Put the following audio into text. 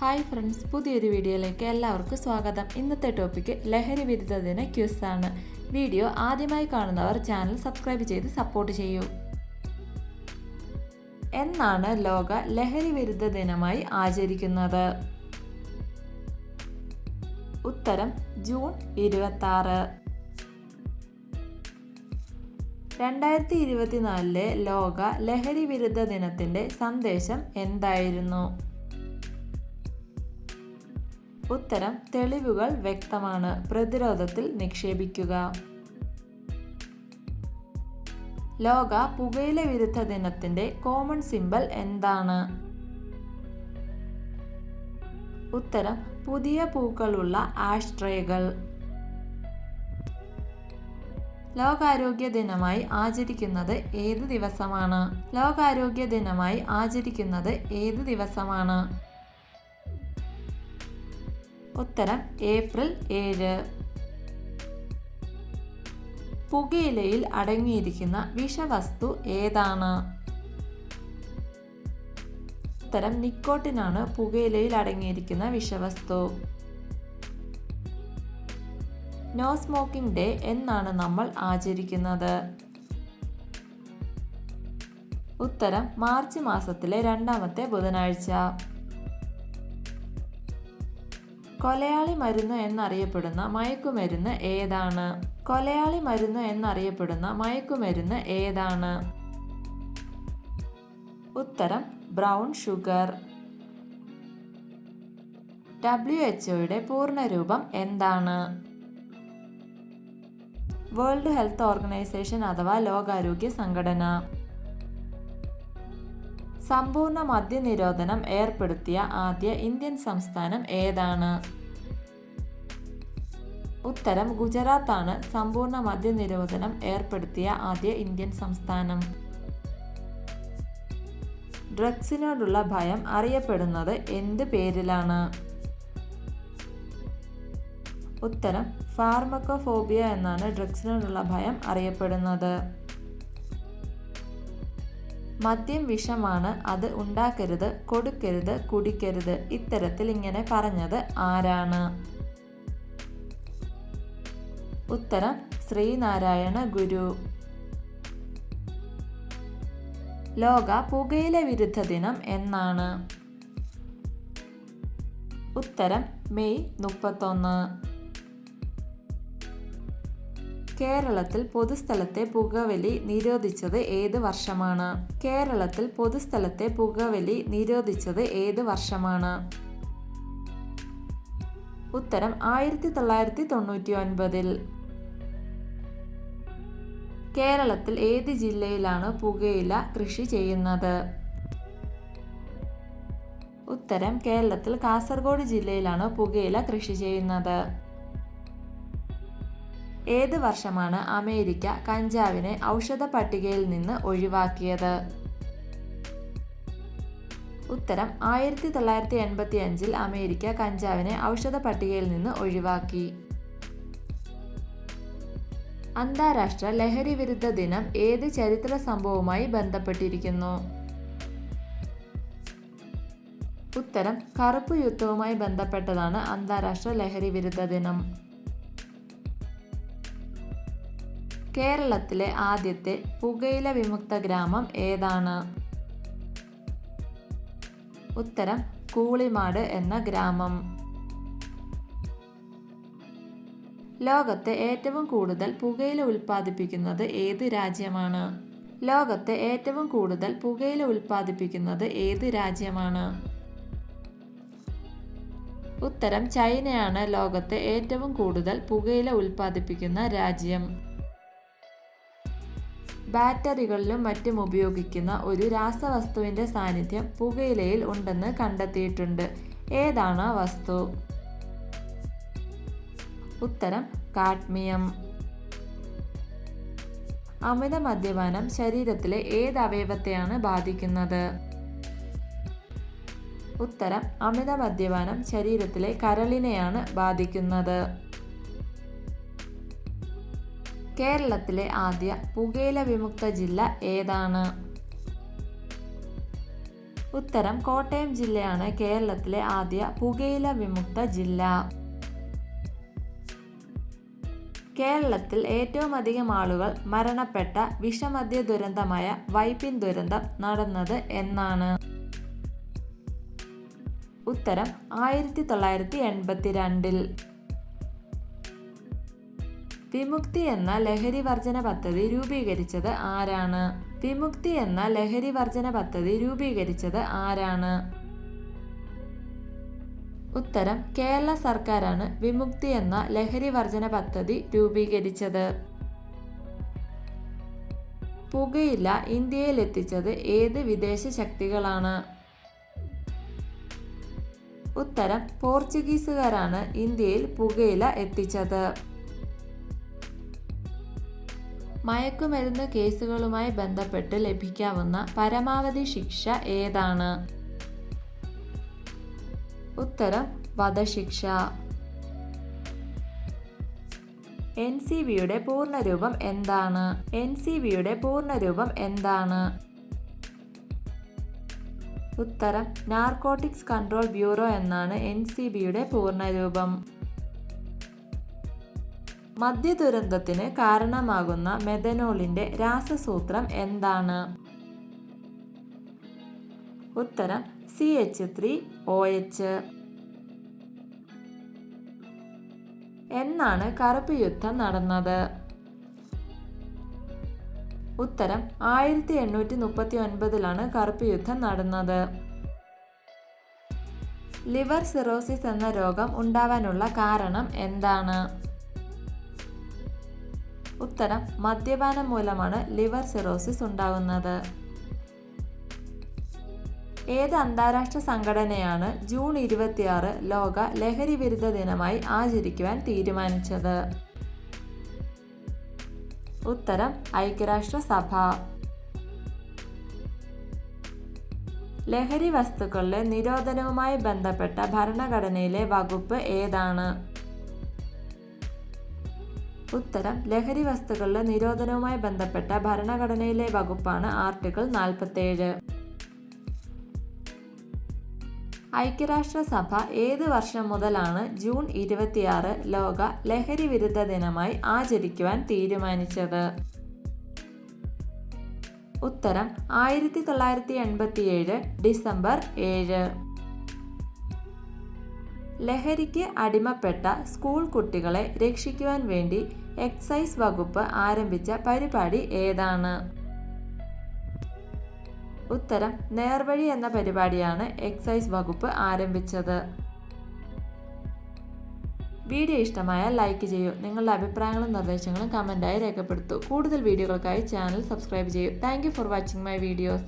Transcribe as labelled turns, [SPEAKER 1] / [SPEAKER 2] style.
[SPEAKER 1] Hi friends പുതിയൊരു വീഡിയോയിലേക്ക് എല്ലാവർക്കും സ്വാഗതം. ഇന്നത്തെ ടോപ്പിക്ക് ലഹരി വിരുദ്ധ ദിന ക്യൂസ് ആണ്. വീഡിയോ ആദ്യമായി കാണുന്നവർ ചാനൽ സബ്സ്ക്രൈബ് ചെയ്ത് സപ്പോർട്ട് ചെയ്യൂ. എന്നാണ് ലോക ലഹരി വിരുദ്ധ ദിനമായി ആചരിക്കുന്നത്. ഉത്തരം ജൂൺ ഇരുപത്തി രണ്ടായിരത്തി ഇരുപത്തിനാലിലെ ലോക ലഹരി വിരുദ്ധ ദിനത്തിന്റെ സന്ദേശം എന്തായിരുന്നു? ഉത്തരം തെളിവുകൾ വ്യക്തമാണ്. പ്രതിരോധത്തിൽ നിക്ഷേപിക്കുക. ലോക പുകയില വിരുദ്ധ ദിനത്തിന്റെ കോമൺ സിമ്പൽ എന്താണ്? ഉത്തരം പുതിയ പൂക്കളുള്ള ആഷ്ട്രേകൾ. ലോകാരോഗ്യ ദിനമായി ആചരിക്കുന്നത് ഏത് ദിവസമാണ്? ലോകാരോഗ്യ ദിനമായി ആചരിക്കുന്നത് ഏത് ദിവസമാണ്? ഉത്തരം ഏപ്രിൽ ഏഴ്. പുകയിലയിൽ അടങ്ങിയിരിക്കുന്ന വിഷവസ്തു ഏതാണ്? ഉത്തരം നിക്കോട്ടിനാണ് പുകയിലയിൽ അടങ്ങിയിരിക്കുന്ന വിഷവസ്തു. നോ സ്മോക്കിംഗ് ഡേ എന്നാണ് നമ്മൾ ആചരിക്കുന്നത്. ഉത്തരം മാർച്ച് മാസത്തിലെ രണ്ടാമത്തെ ബുധനാഴ്ച. കൊലയാളി മരുന്ന് എന്നറിയപ്പെടുന്ന മയക്കുമരുന്ന് ഏതാണ്? കൊലയാളി മരുന്ന് എന്നറിയപ്പെടുന്ന മയക്കുമരുന്ന് ഏതാണ്? ഉത്തരം ബ്രൗൺ ഷുഗർ. ഡബ്ല്യു എച്ച്ഒയുടെ പൂർണരൂപം എന്താണ്? വേൾഡ് ഹെൽത്ത് ഓർഗനൈസേഷൻ അഥവാ ലോകാരോഗ്യ സംഘടന. സമ്പൂർണ മദ്യനിരോധനം ഏർപ്പെടുത്തിയ ആദ്യ ഇന്ത്യൻ സംസ്ഥാനം ഏതാണ്? ഉത്തരം ഗുജറാത്താണ്. സമ്പൂർണ മദ്യനിരോധനം ഏർപ്പെടുത്തിയ ആദ്യ ഇന്ത്യൻ സംസ്ഥാനം. ഡ്രഗ്സിനോടുള്ള ഭയം അറിയപ്പെടുന്നത് എന്ത് പേരിലാണ്? ഉത്തരം ഫാർമക്കോഫോബിയ എന്നാണ് ഡ്രഗ്സിനോടുള്ള ഭയം അറിയപ്പെടുന്നത്. മദ്യം വിഷമാണ് അത് ഉണ്ടാക്കരുത് കൊടുക്കരുത് കുടിക്കരുത് ഇത്തരത്തിൽ ഇങ്ങനെ പറഞ്ഞത് ആരാണ്? ഉത്തരം ശ്രീനാരായണ ഗുരു. ലോക പുകയില വിരുദ്ധ ദിനം എന്നാണ്. ഉത്തരം മെയ് മുപ്പത്തൊന്ന്. കേരളത്തിൽ പൊതുസ്ഥലത്തെ പുകവലി നിരോധിച്ചത് ഏത് വർഷമാണ്? കേരളത്തിൽ പൊതുസ്ഥലത്തെ പുകവലി നിരോധിച്ചത് ഏത് വർഷമാണ്? ഉത്തരം ആയിരത്തി തൊള്ളായിരത്തി തൊണ്ണൂറ്റി ഒൻപതിൽ കേരളത്തിൽ ഏത് ജില്ലയിലാണ് പുകയില കൃഷി ചെയ്യുന്നത്? ഉത്തരം കേരളത്തിൽ കാസർഗോഡ് ജില്ലയിലാണ് പുകയില കൃഷി ചെയ്യുന്നത്. ഏത് വർഷമാണ് അമേരിക്ക കഞ്ചാവിനെ ഔഷധ പട്ടികയിൽ നിന്ന് ഒഴിവാക്കിയത്? ഉത്തരം ആയിരത്തി തൊള്ളായിരത്തി എൺപത്തി അഞ്ചിൽ അമേരിക്ക കഞ്ചാവിനെ ഔഷധ പട്ടികയിൽ നിന്ന് ഒഴിവാക്കി. അന്താരാഷ്ട്ര ലഹരി വിരുദ്ധ ദിനം ഏത് ചരിത്ര സംഭവവുമായി ബന്ധപ്പെട്ടിരിക്കുന്നു? ഉത്തരം കറുപ്പ് യുദ്ധവുമായി ബന്ധപ്പെട്ടതാണ് അന്താരാഷ്ട്ര ലഹരി വിരുദ്ധ ദിനം. കേരളത്തിലെ ആദ്യത്തെ പുകയില വിമുക്ത ഗ്രാമം ഏതാണ്? ഉത്തരം കൂളിമാട് എന്ന ഗ്രാമം. ലോകത്തെ ഏറ്റവും കൂടുതൽ പുകയില ഉൽപ്പാദിപ്പിക്കുന്നത് ഏത് രാജ്യമാണ്? ലോകത്തെ ഏറ്റവും കൂടുതൽ പുകയില ഉൽപ്പാദിപ്പിക്കുന്നത് ഏത് രാജ്യമാണ്? ഉത്തരം ചൈനയാണ് ലോകത്തെ ഏറ്റവും കൂടുതൽ പുകയില ഉൽപ്പാദിപ്പിക്കുന്ന രാജ്യം. ബാറ്ററികളിലും മറ്റും ഉപയോഗിക്കുന്ന ഒരു രാസവസ്തുവിന്റെ സാന്നിധ്യം പുകയിലയിൽ ഉണ്ടെന്ന് കണ്ടെത്തിയിട്ടുണ്ട്. ഏതാണ് ആ വസ്തു? ഉത്തരം കാഡ്മിയം. അമിത മദ്യപാനം ശരീരത്തിലെ ഏത് അവയവത്തെയാണ് ബാധിക്കുന്നത്? ഉത്തരം അമിത മദ്യപാനം ശരീരത്തിലെ കരളിനെയാണ് ബാധിക്കുന്നത്. കേരളത്തിലെ ആദ്യ പുകയില വിമുക്ത ജില്ല ഏതാണ്? ഉത്തരം കോട്ടയം ജില്ലയാണ് കേരളത്തിലെ ആദ്യ പുകയില വിമുക്ത ജില്ല. കേരളത്തിൽ ഏറ്റവും അധികം ആളുകൾ മരണപ്പെട്ട വിഷമദ്യ ദുരന്തമായ വൈപ്പിൻ ദുരന്തം നടന്നത് എന്നാണ്. ഉത്തരം ആയിരത്തി തൊള്ളായിരത്തി എൺപത്തിരണ്ടിൽ. വിമുക്തി എന്ന ലഹരി വർജന പദ്ധതി രൂപീകരിച്ചത് ആരാണ്? വിമുക്തി എന്ന ലഹരി വർജന പദ്ധതി രൂപീകരിച്ചത് ആരാണ്? ഉത്തരം കേരള സർക്കാരാണ് വിമുക്തി എന്ന ലഹരി വർജന പദ്ധതി രൂപീകരിച്ചത്. പുകയില ഇന്ത്യയിൽ എത്തിച്ചത് ഏത് വിദേശ ശക്തികളാണ്? ഉത്തരം പോർച്ചുഗീസുകാരാണ് ഇന്ത്യയിൽ പുകയില എത്തിച്ചത്. മയക്കുമരുന്ന് കേസുകളുമായി ബന്ധപ്പെട്ട് ലഭിക്കാവുന്ന പരമാവധി ശിക്ഷ ഏതാണ്? ഉത്തരം വധശിക്ഷ. എൻ സി ബിയുടെ പൂർണരൂപം എന്താണ്? എൻ സി ബിയുടെ പൂർണരൂപം എന്താണ്? ഉത്തരം നാർക്കോട്ടിക്സ് കൺട്രോൾ ബ്യൂറോ എന്നാണ് എൻ സി ബിയുടെ പൂർണരൂപം. മദ്യദുരന്തത്തിന് കാരണമാകുന്ന മെഥനോളിന്റെ രാസസൂത്രം എന്താണ്? ഉത്തരം C H three O H എന്നാണ് കറുപ്പ് യുദ്ധം നടന്നത്. ഉത്തരം ആയിരത്തി എണ്ണൂറ്റി മുപ്പത്തി ഒൻപതിലാണ് കറുപ്പ് യുദ്ധം നടന്നത്. ലിവർ സിറോസിസ് എന്ന രോഗം ഉണ്ടാവാനുള്ള കാരണം എന്താണ്? ഉത്തരം മദ്യപാനം മൂലമാണ് ലിവർ സിറോസിസ് ഉണ്ടാകുന്നത്. ഏത് അന്താരാഷ്ട്ര സംഘടനയാണ് ജൂൺ ഇരുപത്തിയാറ് ലോക ലഹരി വിരുദ്ധ ദിനമായി ആചരിക്കുവാൻ തീരുമാനിച്ചത്? ഉത്തരം ഐക്യരാഷ്ട്രസഭ. ലഹരി വസ്തുക്കളുടെ നിരോധനവുമായി ബന്ധപ്പെട്ട ഭരണഘടനയിലെ വകുപ്പ് ഏതാണ്? ഉത്തരം ലഹരി വസ്തുക്കളുടെ നിരോധനവുമായി ബന്ധപ്പെട്ട ഭരണഘടനയിലെ വകുപ്പാണ് ആർട്ടിക്കിൾ നാൽപ്പത്തേഴ് ഐക്യരാഷ്ട്രസഭ ഏത് വർഷം മുതലാണ് ജൂൺ ഇരുപത്തിയാറ് ലോക ലഹരി വിരുദ്ധ ദിനമായി ആചരിക്കുവാൻ തീരുമാനിച്ചത്? ഉത്തരം ആയിരത്തി തൊള്ളായിരത്തി എൺപത്തിയേഴ് ഡിസംബർ ഏഴ്. ലഹരിക്ക് അടിമപ്പെട്ട സ്കൂൾ കുട്ടികളെ രക്ഷിക്കുവാൻ വേണ്ടി എക്സൈസ് വകുപ്പ് ആരംഭിച്ച പരിപാടി ഏതാണ്? ഉത്തരം നേർവഴി എന്ന പരിപാടിയാണ് എക്സൈസ് വകുപ്പ് ആരംഭിച്ചത്. വീഡിയോ ഇഷ്ടമായ ലൈക്ക് ചെയ്യൂ. നിങ്ങളുടെ അഭിപ്രായങ്ങളും നിർദ്ദേശങ്ങളും കമന്റായി രേഖപ്പെടുത്തൂ. കൂടുതൽ വീഡിയോകൾക്കായി ചാനൽ സബ്സ്ക്രൈബ് ചെയ്യൂ. Thank for watching my videos.